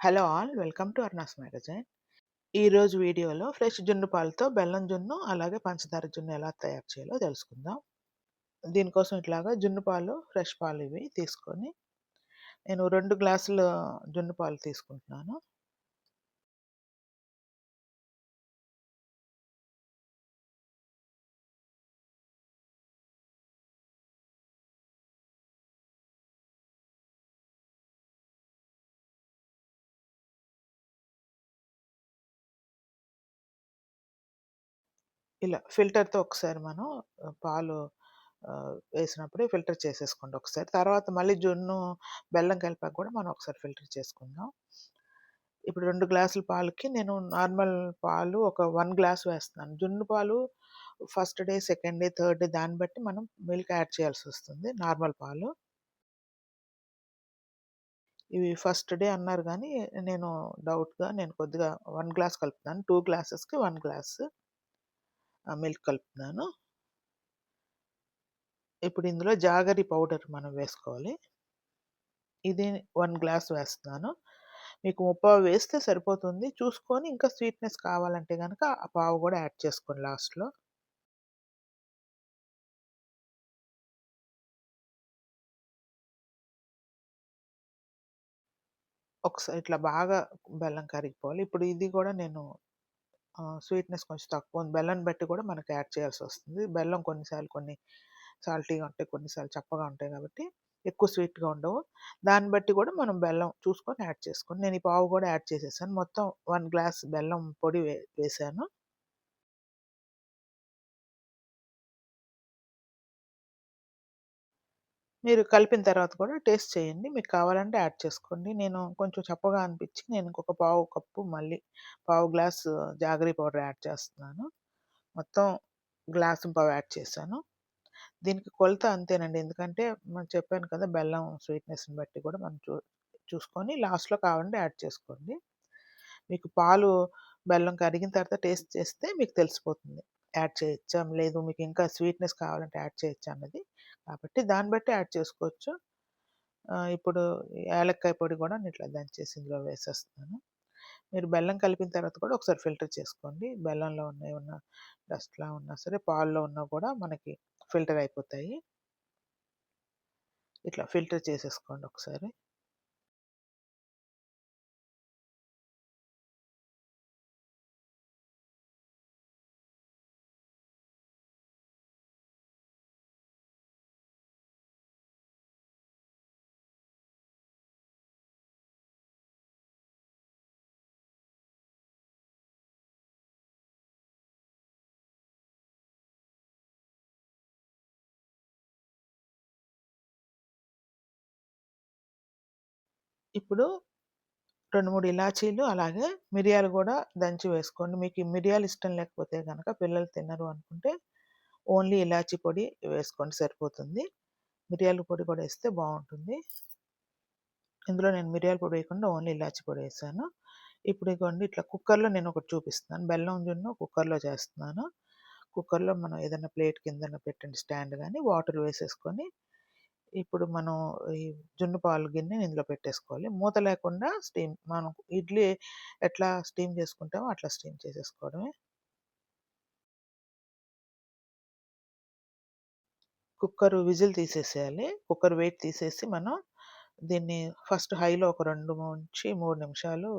Hello all welcome to అర్నాస్ magazine. ఈరోజు వీడియోలో ఫ్రెష్ జున్ను పాలతో బెల్లం జున్ను అలాగే పంచదార జున్ను ఎలా తయారు చేయాలో తెలుసుకుందాం. దీనికోసం ఇట్లాగా జున్ను పాలు ఫ్రెష్ పాలు ఇవి తీసుకొని నేను రెండు గ్లాసులు జున్ను పాలు తీసుకుంటున్నాను. ఇలా ఫిల్టర్‌తో ఒకసారి మనం పాలు వేసినప్పుడే ఫిల్టర్ చేసేసుకోండి ఒకసారి. తర్వాత మళ్ళీ జున్ను, బెల్లం కలిపాక కూడా మనం ఒకసారి ఫిల్టర్ చేసుకుందాం. ఇప్పుడు రెండు గ్లాసుల పాలకి నేను నార్మల్ పాలు ఒక వన్ గ్లాస్ వేస్తున్నాను. జున్ను పాలు first day, second day, third day దాన్ని బట్టి మనం మిల్క్ యాడ్ చేయాల్సి వస్తుంది నార్మల్ పాలు. ఇవి ఫస్ట్ డే అన్నారు కానీ నేను డౌట్‌గా నేను కొద్దిగా వన్ గ్లాస్ కలుపుతాను టూ గ్లాసెస్‌కి వన్ గ్లాస్ మిల్క్ కలుపుతున్నాను. ఇప్పుడు ఇందులో జాగరి పౌడర్ మనం వేసుకోవాలి. ఇది వన్ గ్లాస్ వేస్తున్నాను. మీకు ముప్పావు వేస్తే సరిపోతుంది. చూసుకొని ఇంకా స్వీట్‌నెస్ కావాలంటే కనుక ఆ పావు కూడా యాడ్ చేసుకోండి లాస్ట్‌లో. ఒకసారి ఇట్లా బాగా బెల్లం కరిగిపోవాలి. ఇప్పుడు ఇది కూడా నేను స్వీట్‌నెస్ కొంచెం తక్కువ ఉంది. బెల్లం బట్టి కూడా మనకు యాడ్ చేయాల్సి వస్తుంది బెల్లం కొన్నిసార్లు కొన్ని సాల్టీగా ఉంటాయి. కొన్నిసార్లు చప్పగా ఉంటాయి కాబట్టి ఎక్కువ స్వీట్‌గా ఉండవు. దాన్ని బట్టి కూడా మనం బెల్లం చూసుకొని యాడ్ చేసుకొని నేను ఈ పావు కూడా యాడ్ చేసేసాను. మొత్తం వన్ గ్లాస్ బెల్లం పొడి వే మీరు కలిపిన తర్వాత కూడా టేస్ట్ చేయండి. మీకు కావాలంటే యాడ్ చేసుకోండి. నేను కొంచెం చప్పగా అనిపించి నేను ఇంకొక పావు కప్పు మళ్ళీ పావు గ్లాసు జాగరీ పౌడర్ యాడ్ చేస్తున్నాను. మొత్తం గ్లాసు పావు యాడ్ చేశాను. దీనికి కొలత అంతేనండి. ఎందుకంటే మనం చెప్పాను కదా! బెల్లం స్వీట్‌నెస్‌ని బట్టి కూడా మనం చూ చూసుకొని లాస్ట్‌లో కావాలంటే యాడ్ చేసుకోండి. మీకు పాలు, బెల్లం కరిగిన తర్వాత టేస్ట్ చేస్తే మీకు తెలిసిపోతుంది. యాడ్ చేయొచ్చా? లేదు మీకు ఇంకా స్వీట్‌నెస్ కావాలంటే యాడ్ చేయొచ్చా అన్నది. కాబట్టి దాన్ని బట్టి యాడ్ చేసుకోవచ్చు. ఇప్పుడు యాలక్కాయ పొడి కూడా నేను ఇట్లా దంచేసి ఇందులో వేసేస్తున్నాను. మీరు బెల్లం కలిపిన తర్వాత కూడా ఒకసారి ఫిల్టర్ చేసుకోండి. బెల్లంలో ఉన్న ఏమన్నా డస్ట్‌లా ఉన్నా సరే పాల్లో ఉన్నా కూడా మనకి ఫిల్టర్ అయిపోతాయి. ఇట్లా ఫిల్టర్ చేసేసుకోండి ఒకసారి. ఇప్పుడు 2, 3 ఇలాచీలు అలాగే మిరియాలు కూడా దంచి వేసుకోండి. మీకు మిరియాలు ఇష్టం లేకపోతే కనుక పిల్లలు తినరు అనుకుంటే ఓన్లీ ఇలాచీ పొడి వేసుకోండి సరిపోతుంది. మిరియాల పొడి కూడా వేస్తే బాగుంటుంది ఇందులో నేను మిరియాల పొడి వేయకుండా ఓన్లీ ఇలాచీ పొడి వేసాను ఇప్పుడు ఇగోండి ఇట్లా కుక్కర్‌లో నేను ఒకటి చూపిస్తున్నాను. బెల్లం జున్ను కుక్కర్‌లో చేస్తున్నాను. కుక్కర్‌లో మనం ఏదైనా ప్లేట్ కింద పెట్టండి స్టాండ్ కానీ వాటర్ వేసేసుకొని ఇప్పుడు మనం ఈ జున్ను పాలు గిన్నెని ఇందులో పెట్టేసుకోవాలి. మూత లేకుండా స్టీమ్ మనం ఇడ్లీ ఎట్లా స్టీమ్ చేసుకుంటామో అట్లా స్టీమ్ చేసేసుకోవడమే. కుక్కర్ విజిల్ తీసేసేయాలి. కుక్కర్ వెయిట్ తీసేసి మనం దీన్ని ఫస్ట్ హైలో ఒక రెండు నుంచి మూడు నిమిషాలు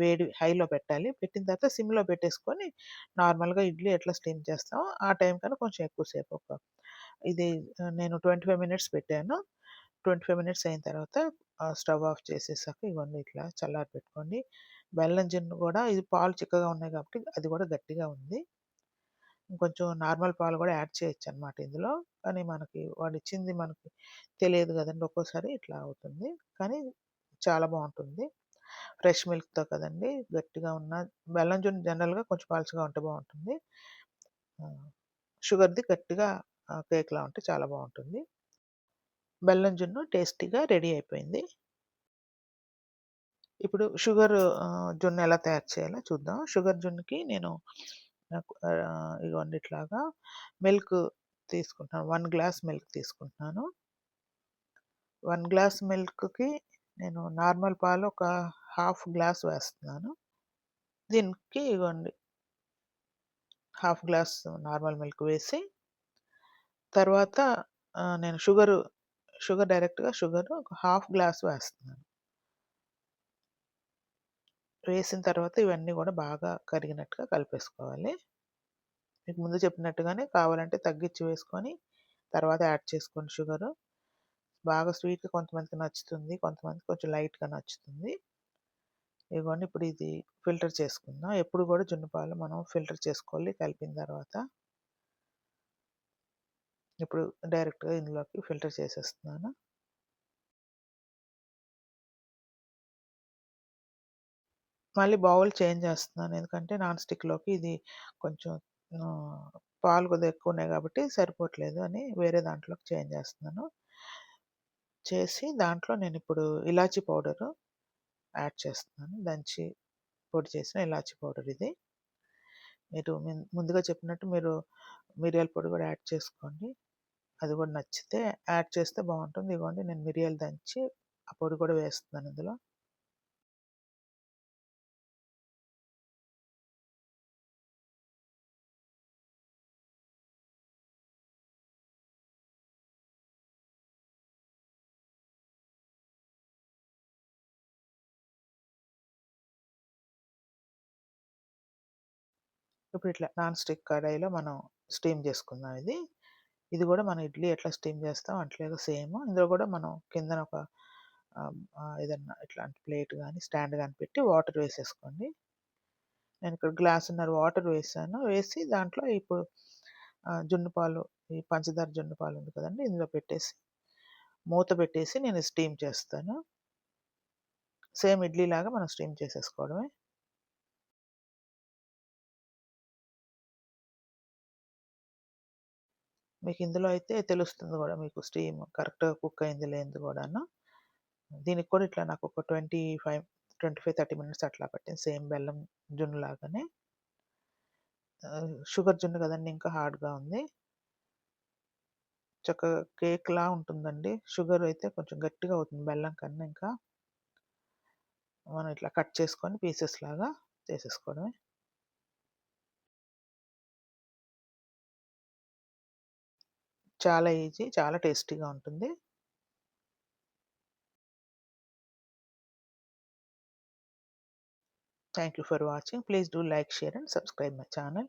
వేడి హైలో పెట్టాలి. పెట్టిన తర్వాత సిమ్‌లో పెట్టేసుకొని నార్మల్‌గా ఇడ్లీ ఎట్లా స్టీమ్ చేస్తామో ఆ టైం కన్నా కొంచెం ఎక్కువసేపు ఒక ఇది నేను 25 మినిట్స్ పెట్టాను. 25 మినిట్స్ అయిన తర్వాత స్టవ్ ఆఫ్ చేసేసాక ఇవన్నీ ఇట్లా చల్లారి పెట్టుకోండి. బెల్లం జున్ను కూడా ఇది పాలు చిక్కగా ఉన్నాయి కాబట్టి అది కూడా గట్టిగా ఉంది. ఇంకొంచెం నార్మల్ పాలు కూడా యాడ్ చేయొచ్చనమాట ఇందులో. కానీ మనకి వాడు ఇచ్చింది మనకి తెలియదు కదండి ఒక్కోసారి ఇట్లా అవుతుంది. కానీ చాలా బాగుంటుంది ఫ్రెష్ మిల్క్‌తో కదండి గట్టిగా ఉన్న బెల్లం జున్ను జనరల్‌గా కొంచెం పాల్చగా ఉంటే బాగుంటుంది షుగర్‌ది గట్టిగా కేక్‌లా ఉంటే చాలా బాగుంటుంది బెల్లం జున్ను టేస్టీగా రెడీ అయిపోయింది. ఇప్పుడు షుగర్ జున్ను ఎలా తయారు చేయాలో చూద్దాం. షుగర్ జున్నుకి నేను నాకు ఇగోండి ఇట్లాగా మిల్క్ తీసుకుంటున్నాను. వన్ గ్లాస్ మిల్క్ తీసుకుంటున్నాను. వన్ గ్లాస్ మిల్క్‌కి నేను నార్మల్ పాలు ఒక హాఫ్ గ్లాస్ వేస్తున్నాను. దీనికి ఇగోండి హాఫ్ గ్లాస్ నార్మల్ మిల్క్ వేసి తర్వాత నేను షుగరు, షుగర్ డైరెక్ట్‌గా షుగరు ఒక హాఫ్ గ్లాస్ వేస్తున్నాను. వేసిన తర్వాత ఇవన్నీ గూడా బాగా కరిగినట్టుగా కలిపేసుకోవాలి. మీకు ముందు చెప్పినట్టుగానే కావాలంటే తగ్గించి వేసుకొని, తర్వాత యాడ్ చేసుకోండి షుగరు. బాగా స్వీట్‌గా కొంతమందికి నచ్చుతుంది. కొంతమందికి కొంచెం లైట్‌గా నచ్చుతుంది. ఇదిగోండి ఇప్పుడు ఇది ఫిల్టర్ చేసుకుందాం. ఎప్పుడు గూడా జున్ను పాలు మనం ఫిల్టర్ చేసుకోవాలి కలిపిన తర్వాత. ఇప్పుడు డైరెక్ట్‌గా ఇందులోకి ఫిల్టర్ చేసేస్తున్నాను. మళ్ళీ బౌల్ చేంజ్ చేస్తున్నాను. ఎందుకంటే నాన్ స్టిక్‌లోకి ఇది కొంచెం పాలు కొద్దిగా ఎక్కువ ఉన్నాయి కాబట్టి సరిపోవట్లేదు అని వేరే దాంట్లోకి చేంజ్ చేస్తున్నాను. చేసి దాంట్లో నేను ఇప్పుడు ఇలాచీ పౌడరు యాడ్ చేస్తున్నాను. దంచి పొడి చేసిన ఇలాచీ పౌడర్ ఇది. మీరు ముందుగా చెప్పినట్టు మీరు మిరియాల పొడి కూడా యాడ్ చేసుకోండి. అది కూడా నచ్చితే యాడ్ చేస్తే బాగుంటుంది ఇదిగోండి నేను మిరియాలు దంచి ఆ పొడి కూడా వేస్తున్నాను ఇందులో. ఇప్పుడు ఇట్లా నాన్ స్టిక్ కడాయిలో మనం స్టీమ్ చేసుకుందాం ఇది. ఇది కూడా మనం ఇడ్లీ ఎట్లా స్టీమ్ చేస్తాం అట్లాగే సేమ్. ఇందులో కూడా మనం కిందన ఒక ఏదన్నా ఇట్లాంటి ప్లేట్ కానీ స్టాండ్ కానీ పెట్టి వాటర్ వేసేసుకోండి. నేను ఇక్కడ గ్లాసున్నర వాటర్ వేసాను. వేసి దాంట్లో ఇప్పుడు ఆహ్, జున్ను పాలు ఈ పంచదార జున్ను పాలు ఉంది కదండి ఇందులో పెట్టేసి మూత పెట్టేసి నేను స్టీమ్ చేస్తాను. సేమ్ ఇడ్లీ లాగా మనం స్టీమ్ చేసేసుకోవడమే. మీకు ఇందులో అయితే తెలుస్తుంది కూడా మీకు స్టీమ్ కరెక్ట్‌గా కుక్ అయింది లేదు కూడాను దీనికి కూడా ఇట్లా నాకు ఒక 25, 25, 30 మినిట్స్ అట్లా పట్టింది. సేమ్ బెల్లం జున్ను లాగానే. షుగర్ జున్ను కదండి ఇంకా హార్డ్‌గా ఉంది. చక్కగా కేక్‌లా ఉంటుందండి. షుగర్ అయితే కొంచెం గట్టిగా అవుతుంది బెల్లం కన్నా ఇంకా. మనం ఇట్లా కట్ చేసుకొని పీసెస్ లాగా చేసేసుకోవడమే. చాలా ఈజీ చాలా టేస్టీగా ఉంటుంది. Thank you for watching please do like share and subscribe my channel